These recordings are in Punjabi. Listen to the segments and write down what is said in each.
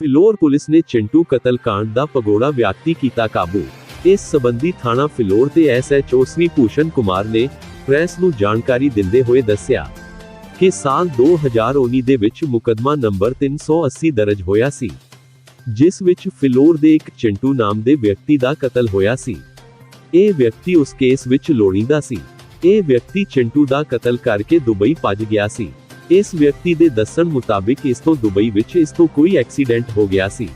ਫਿਲੌਰ ਪੁਲਿਸ ਨੇ ਚਿੰਟੂ ਕਤਲकांड ਦਾ ਪਗੋੜਾ ਵਿਅਕਤੀ ਕੀਤਾ ਕਾਬੂ। ਇਸ ਸਬੰਧੀ ਥਾਣਾ ਫਿਲੌਰ ਦੇ ਐਸਐਚਓ ਸ੍ਰੀ ਭੂਸ਼ਣ ਕੁਮਾਰ ਨੇ ਪ੍ਰੈਸ ਨੂੰ ਜਾਣਕਾਰੀ ਦਿੰਦੇ ਹੋਏ ਦੱਸਿਆ ਕਿ ਸਾਲ 2019 ਦੇ ਵਿੱਚ ਮੁਕਦਮਾ ਨੰਬਰ 380 ਦਰਜ ਹੋਇਆ ਸੀ, ਜਿਸ ਵਿੱਚ ਫਿਲੌਰ ਦੇ ਇੱਕ ਚਿੰਟੂ ਨਾਮ ਦੇ ਵਿਅਕਤੀ ਦਾ ਕਤਲ ਹੋਇਆ ਸੀ। ਇਹ ਵਿਅਕਤੀ ਉਸ ਕੇਸ ਵਿੱਚ ਲੋੜੀਂਦਾ ਸੀ। ਇਹ ਵਿਅਕਤੀ ਚਿੰਟੂ ਦਾ ਕਤਲ ਕਰਕੇ ਦੁਬਈ ਭੱਜ ਗਿਆ ਸੀ। ਇਸ ਵਿਅਕਤੀ ਦੇ ਦੱਸਣ ਮੁਤਾਬਿਕ ਇਸ ਤੋਂ ਦੁਬਈ ਵਿੱਚ ਇਸ ਤੋਂ ਕੋਈ ਐਕਸੀਡੈਂਟ ਹੋ ਗਿਆ ਸੀ।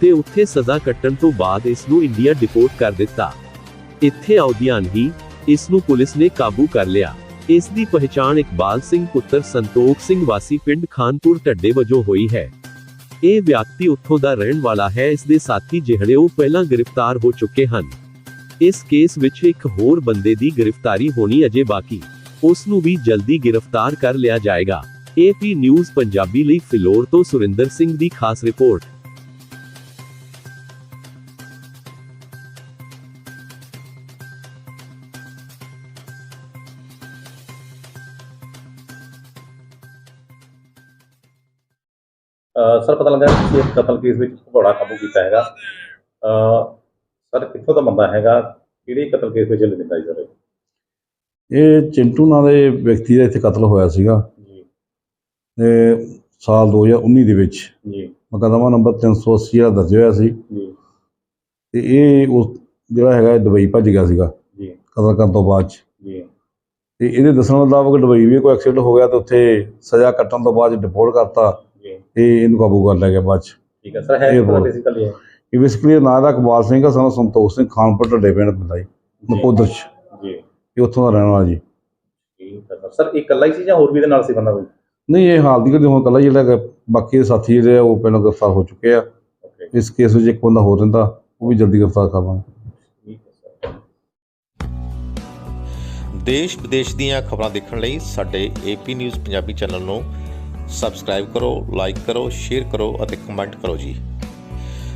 ਤੇ ਉੱਥੇ ਸਜ਼ਾ ਕੱਟਣ ਤੋਂ ਬਾਅਦ ਇਸ ਨੂੰ ਇੰਡੀਆ ਡਿਪੋਰਟ ਕਰ ਦਿੱਤਾ। ਇੱਥੇ ਆਉਦਿਆਂ ਹੀ ਇਸ ਨੂੰ ਪੁਲਿਸ ਨੇ ਕਾਬੂ ਕਰ ਲਿਆ। ਇਸ ਦੀ ਪਹਿਚਾਣ ਇਕਬਾਲ ਸਿੰਘ ਪੁੱਤਰ ਸੰਤੋਖ ਸਿੰਘ ਵਾਸੀ ਪਿੰਡ ਖਾਨਪੁਰ ਢੱਡੇ ਵਜੋਂ ਹੋਈ ਹੈ। ਇਹ ਵਿਅਕਤੀ ਉੱਥੋਂ ਦਾ ਰਹਿਣ ਵਾਲਾ ਹੈ। ਇਸ ਦੇ ਸਾਥੀ ਜਿਹੜੇ ਉਹ ਪਹਿਲਾਂ ਗ੍ਰਿਫਤਾਰ ਹੋ ਚੁੱਕੇ ਹਨ। ਇਸ ਕੇਸ ਵਿੱਚ ਇੱਕ ਹੋਰ ਬੰਦੇ ਦੀ ਗ੍ਰਿਫਤਾਰੀ ਹੋਣੀ ਅਜੇ ਬਾਕੀ। ਉਸ ਨੂੰ ਵੀ ਜਲਦੀ ਗ੍ਰਿਫਤਾਰ ਕਰ ਲਿਆ ਜਾਏਗਾ। ਏਪੀ ਨਿਊਜ਼ ਪੰਜਾਬੀ ਲਈ ਫਿਲੌਰ ਤੋਂ ਸੁਰਿੰਦਰ ਸਿੰਘ ਦੀ ਖਾਸ ਰਿਪੋਰਟ। ਸਰ, ਪਤਾ ਲੱਗਾ ਕਿ ਤੁਸੀਂ ਕਤਲ ਕੇਸ ਵਿੱਚ ਘੋੜਾ ਕਾਬੂ ਕੀਤਾ ਹੈਗਾ। ਸਰ ਕਿੱਥੋਂ ਦਾ ਬੰਦਾ ਹੈਗਾ? ਕਿਹੜੇ ਕਤਲ ਕੇਸ ਵਿੱਚ ਲਿਖਦਾ ਜੀ ਸਰ? ਇਹ ਚਿੰਟੂ ਨਾਂ ਦੇ ਵਿਅਕਤੀ ਦਾ ਇੱਥੇ ਕਤਲ ਹੋਇਆ ਸੀਗਾ। ਜੀ। ਤੇ ਸਾਲ 2019 ਦੇ ਵਿੱਚ ਜੀ। ਮੁਕੱਦਮਾ ਨੰਬਰ 380 ਦਾ ਦਰਜ ਹੋਇਆ ਸੀ। ਜੀ। ਤੇ ਇਹ ਉਸ ਜਿਹੜਾ ਹੈਗਾ ਦੁਬਈ ਭੱਜ ਗਿਆ ਸੀਗਾ। ਜੀ। ਕਤਲ ਕਰਨ ਤੋਂ ਬਾਅਦ ਜੀ। ਤੇ ਇਹਦੇ ਦੱਸਣ ਮੁਤਾਬਕ ਦੁਬਈ ਵੀ ਕੋਈ ਐਕਸੀਡੈਂਟ ਹੋ ਗਿਆ ਤੇ ਉੱਥੇ ਸਜ਼ਾ ਕੱਟਣ ਤੋਂ ਬਾਅਦ ਡਿਪੋਰਟ ਕਰਤਾ। ਜੀ। ਤੇ ਇਹਨੂੰ ਕਾਬੂ ਕਰ ਲਿਆ ਗਿਆ ਬਾਅਦ 'ਚ। ਠੀਕ ਹੈ ਸਰ ਹੈ। ਬੇਸਿਕਲੀ ਹੈ ਇਹ ਬੇਸਿਕਲੀ ਨਾਂ ਦਾ ਇਕਬਾਲ ਸਿੰਘ ਆ ਸਾਨੂੰ ਸੰਤੋਖ ਸਿੰਘ ਖਾਨਪੁਰ ਢੱਡੇ ਪਿੰਡ ਬੰਦਾ ਜੀ ਨਕੋਦਰ 'ਚ। ਜੀ। ਇਹ ਉੱਥੋਂ ਦਾ ਰਹਿਣ ਵਾਲਾ ਜੀ। ਠੀਕ ਹੈ ਸਰ ਇਹ ਇਕੱਲਾ ਹੀ ਸੀ ਜਾਂ ਹੋਰ ਵੀ ਇਹਦੇ ਨਾਲ ਸੀ ਬੰਦਾ ਕੋਈ? ਨਹੀਂ ਇਹ ਹਾਲ ਦੀ ਘੜੀ ਹੁਣ ਕੱਲਾ ਜਿਹੜਾ ਹੈਗਾ, ਬਾਕੀ ਦੇ ਸਾਥੀ ਜਿਹੜੇ ਆ ਉਹ ਪਹਿਲਾਂ ਗ੍ਰਿਫਤਾਰ ਹੋ ਚੁੱਕੇ ਆ। ਓਕੇ ਇਸ ਕੇਸ ਵਿੱਚ ਇੱਕ ਬੰਦਾ ਹੋਰ ਰਹਿੰਦਾ ਉਹ ਵੀ ਜਲਦੀ ਗ੍ਰਿਫਤਾਰ ਕਰਾਂਗੇ ਠੀਕ ਹੈ ਸਰ। ਦੇਸ਼ ਵਿਦੇਸ਼ ਦੀਆਂ ਖਬਰਾਂ ਦੇਖਣ ਲਈ ਸਾਡੇ ਏਪੀ ਨਿਊਜ਼ ਪੰਜਾਬੀ ਚੈਨਲ ਨੂੰ ਸਬਸਕ੍ਰਾਈਬ ਕਰੋ ਲਾਈਕ ਕਰੋ ਸ਼ੇਅਰ ਕਰੋ ਅਤੇ ਕਮੈਂਟ ਕਰੋ ਜੀ।